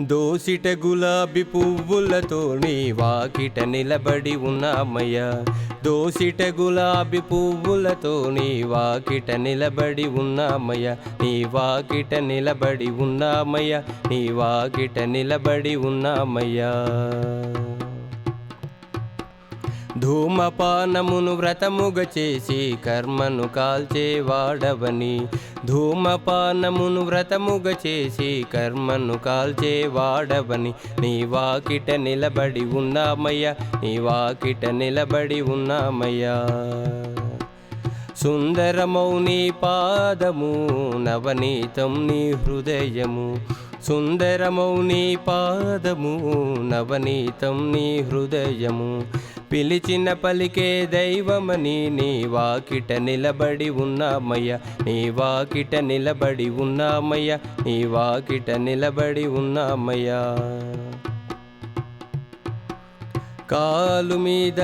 దోసిట గులాబీ పువ్వులతో నీ వాకిట నిలబడి ఉన్నామయ్యా. దోసిట గులాబీ పువ్వులతో నీ వాకిట నిలబడి ఉన్నామయ్య. నీ వాకిట నిలబడి ఉన్నామయ్య. నీ వాకిట నిలబడి ఉన్నామయ్యా. ధూమపానమును వ్రతముగ చేసి కర్మను కాల్చేవాడవని ధూమపానమును వ్రతముగ చేసి కర్మను కాల్చేవాడవని నీ వాకిట నిలబడి ఉన్నామయ్య నీ వాకిట నిలబడి ఉన్నామయ్యా. సుందరమౌ నీ పాదము నవనీతం నీ హృదయము. సుందరమౌ నీ పాదము నవనీతం నీ హృదయము. పిలిచిన పలికే దైవమని నీ వాకిట నిలబడి ఉన్నామయ్య. నీ వాకిట నిలబడి ఉన్నామయ్య. నీ వాకిట నిలబడి ఉన్నామయ్య. కాలు మీద